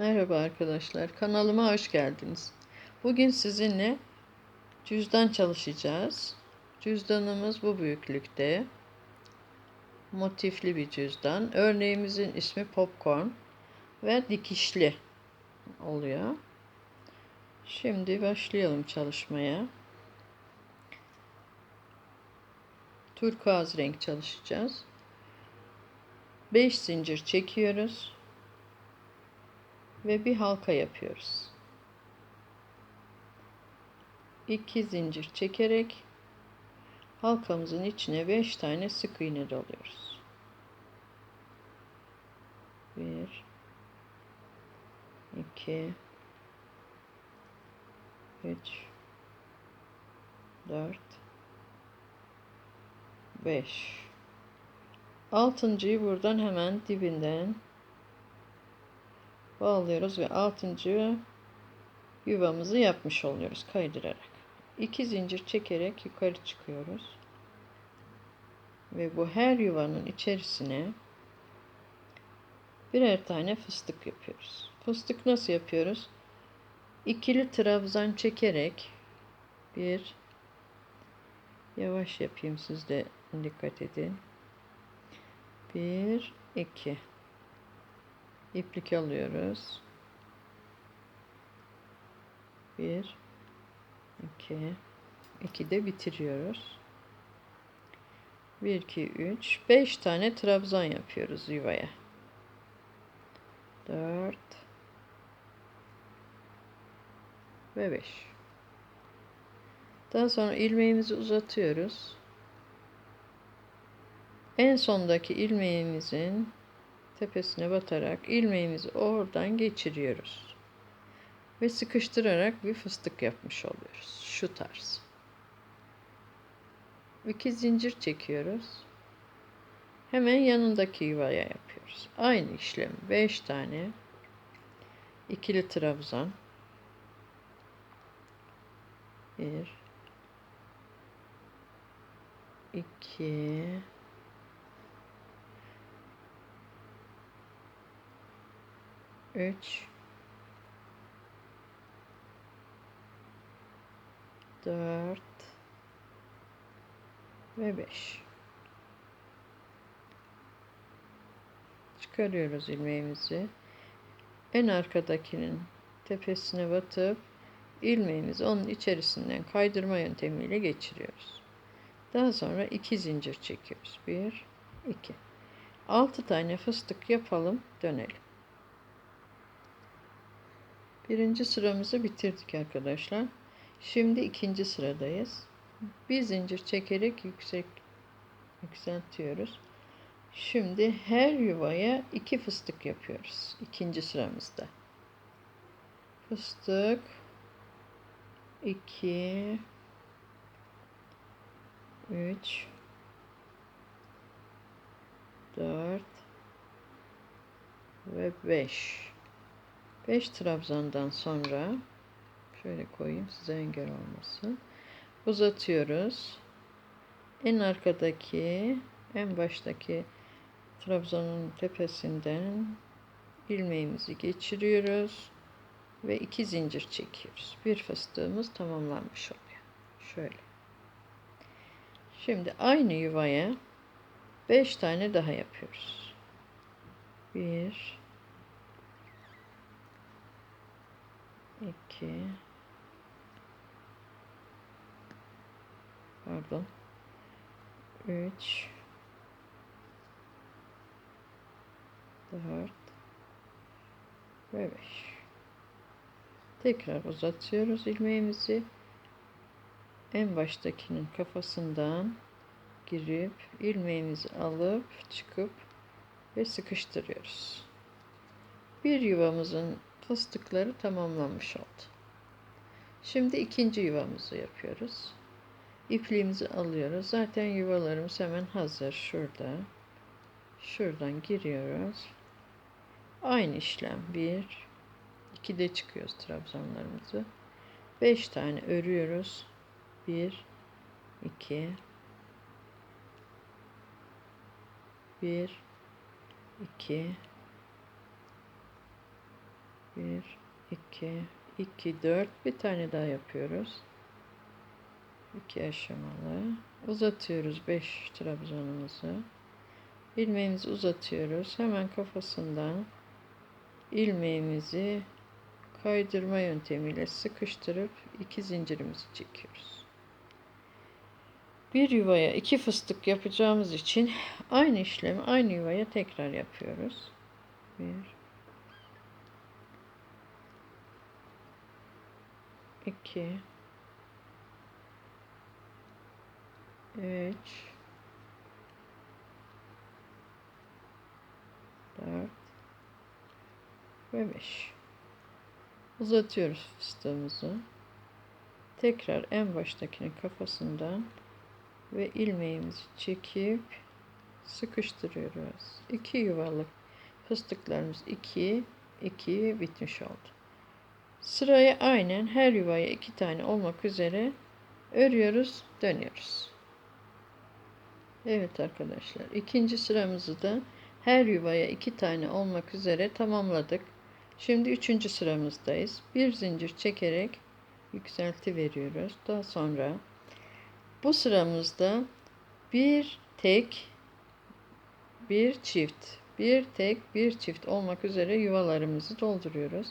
Merhaba arkadaşlar, kanalıma hoş geldiniz. Bugün sizinle cüzdan çalışacağız. Cüzdanımız bu büyüklükte. Motifli bir cüzdan. Örneğimizin ismi Popcorn ve dikişli oluyor. Şimdi başlayalım çalışmaya. Turkuaz renk çalışacağız. 5 zincir çekiyoruz ve bir halka yapıyoruz. 2 zincir çekerek halkamızın içine 5 tane sık iğne doluyoruz. 1 2 3 4 5 Altıncıyı buradan hemen dibinden bağlıyoruz ve altıncı yuvamızı yapmış oluyoruz kaydırarak. İki zincir çekerek yukarı çıkıyoruz. Ve bu her yuvanın içerisine birer tane fıstık yapıyoruz. Fıstık nasıl yapıyoruz? İkili trabzan çekerek bir yavaş yapayım siz de dikkat edin. Bir, iki iplik alıyoruz. Bir, iki, iki de bitiriyoruz. Bir, iki, üç, beş tane trabzan yapıyoruz yuvaya. Dört ve beş. Daha sonra ilmeğimizi uzatıyoruz. En sondaki ilmeğimizin tepesine batarak ilmeğimizi oradan geçiriyoruz. Ve sıkıştırarak bir fıstık yapmış oluyoruz. Şu tarz. İki zincir çekiyoruz. Hemen yanındaki yuvaya yapıyoruz. Aynı işlem. 5 tane ikili trabzan. 1 2 3 4 ve 5 çıkarıyoruz ilmeğimizi en arkadakinin tepesine batıp ilmeğimizi onun içerisinden kaydırma yöntemiyle geçiriyoruz. Daha sonra iki zincir çekiyoruz. 1 2 6 tane fıstık yapalım, dönelim. Birinci sıramızı bitirdik arkadaşlar. Şimdi ikinci sıradayız. Bir zincir çekerek yüksek yükseltiyoruz. Şimdi her yuvaya iki fıstık yapıyoruz. İkinci sıramızda. Fıstık 2 3 4 ve 5 5 trabzandan sonra şöyle koyayım size engel olmasın. Uzatıyoruz. En arkadaki en baştaki trabzanın tepesinden ilmeğimizi geçiriyoruz ve iki zincir çekiyoruz. Bir fıstığımız tamamlanmış oluyor. Şöyle. Şimdi aynı yuvaya 5 tane daha yapıyoruz. 1 2 pardon. 3 4 ve 5 tekrar uzatıyoruz ilmeğimizi. En baştakinin kafasından girip ilmeğimizi alıp çıkıp ve sıkıştırıyoruz. Bir yuvamızın fıstıkları tamamlanmış oldu. Şimdi ikinci yuvamızı yapıyoruz. İpliğimizi alıyoruz. Zaten yuvalarımız hemen hazır. Şurada. Şuradan giriyoruz. Aynı işlem. Bir, iki de çıkıyoruz trabzanlarımızı. Beş tane örüyoruz. Bir, iki, bir, iki, 1 2 2 4 bir tane daha yapıyoruz. 2 aşamalı. Uzatıyoruz 5 trabzanımızı. ilmeğimizi uzatıyoruz. Hemen kafasından ilmeğimizi kaydırma yöntemiyle sıkıştırıp iki zincirimizi çekiyoruz. Bir yuvaya iki fıstık yapacağımız için aynı işlemi aynı yuvaya tekrar yapıyoruz. Bir, iki, üç, dört ve beş. Uzatıyoruz fıstığımızı. Tekrar en baştakinin kafasından ve ilmeğimizi çekip sıkıştırıyoruz. İki yuvarlak fıstıklarımız iki, iki bitmiş oldu. Sırayı aynen her yuvaya iki tane olmak üzere örüyoruz, dönüyoruz. Evet arkadaşlar, ikinci sıramızı da her yuvaya iki tane olmak üzere tamamladık. Şimdi üçüncü sıramızdayız. Bir zincir çekerek yükselti veriyoruz. Daha sonra bu sıramızda bir tek bir çift bir tek bir çift olmak üzere yuvalarımızı dolduruyoruz.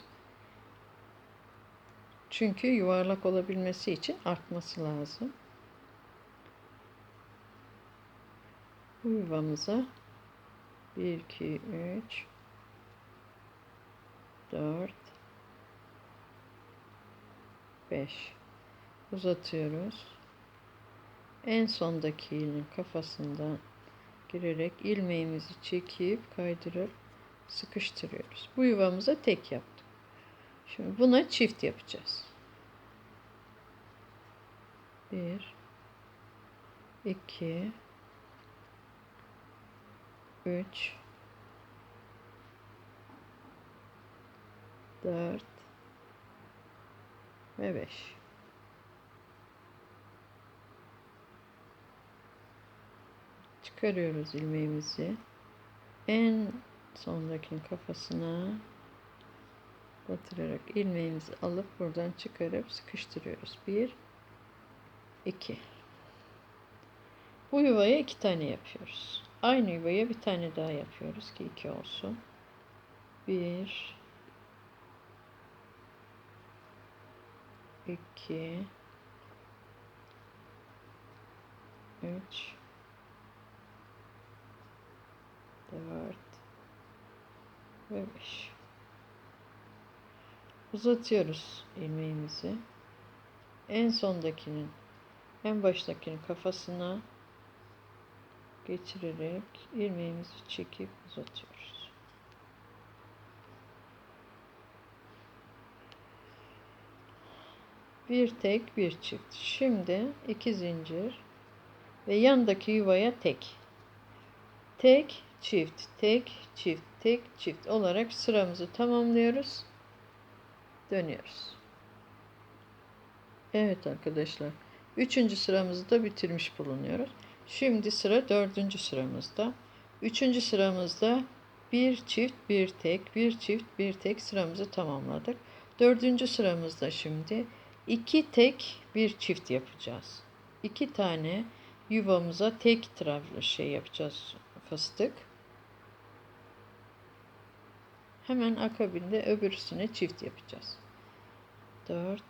Çünkü yuvarlak olabilmesi için artması lazım. Bu yuvamıza 1 2 3 4 5 uzatıyoruz. En sondakinin kafasından girerek ilmeğimizi çekip kaydırıp sıkıştırıyoruz. Bu yuvamıza tek yaptık. Şimdi buna çift yapacağız. 1 2 3 4 ve 5. Çıkarıyoruz ilmeğimizi. En sondakinin kafasına batırarak ilmeğimizi alıp buradan çıkarıp sıkıştırıyoruz. 1 2 Bu yuvaya iki tane yapıyoruz. Aynı yuvaya bir tane daha yapıyoruz ki iki olsun. 1 2 3 4 ve 5 uzatıyoruz ilmeğimizi en sondakinin en baştakinin kafasına geçirerek ilmeğimizi çekip uzatıyoruz. Bir tek bir çift. Şimdi iki zincir ve yandaki yuvaya tek. Tek çift. Tek çift. Tek çift olarak sıramızı tamamlıyoruz dönüyoruz Evet arkadaşlar üçüncü sıramızı da bitirmiş bulunuyoruz şimdi sıra dördüncü sıramızda üçüncü sıramızda bir çift bir tek bir çift bir tek sıramızı tamamladık dördüncü sıramızda şimdi iki tek bir çift yapacağız. İki tane yuvamıza tek trabzan şey yapacağız fıstık. Hemen akabinde öbürsüne çift yapacağız. 4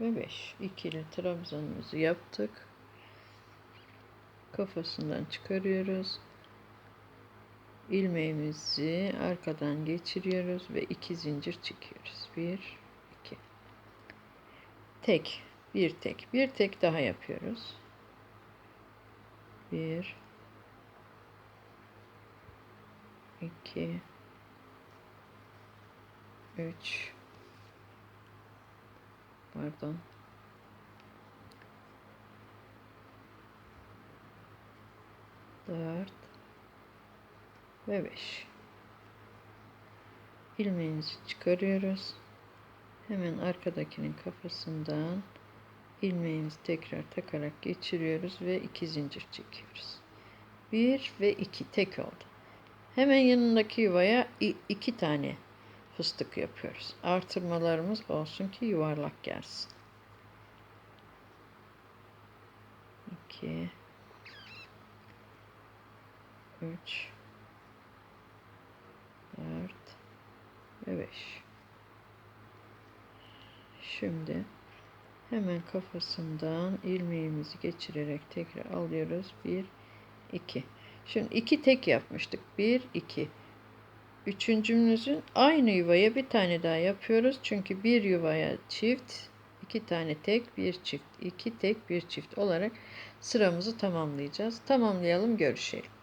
ve 5 ikili trabzanımızı yaptık. Kafasından çıkarıyoruz. ilmeğimizi arkadan geçiriyoruz ve iki zincir çekiyoruz. 1 tek bir tek bir tek daha yapıyoruz bir iki üç. Pardon. Dört. Ve beş. İlmeğimizi çıkarıyoruz. Hemen arkadakinin kafasından ilmeğimizi tekrar takarak geçiriyoruz ve iki zincir çekiyoruz. Bir ve iki tek oldu. Hemen yanındaki yuvaya iki tane fıstık yapıyoruz. Artırmalarımız olsun ki yuvarlak gelsin. 2 3 4 ve 5 Şimdi hemen kafasından ilmeğimizi geçirerek tekrar alıyoruz. 1 2 Şimdi iki tek yapmıştık. 1 2 Üçüncümüzün aynı yuvaya bir tane daha yapıyoruz. Çünkü bir yuvaya çift, iki tane tek, bir çift, iki tek, bir çift olarak sıramızı tamamlayacağız. Tamamlayalım, görüşelim.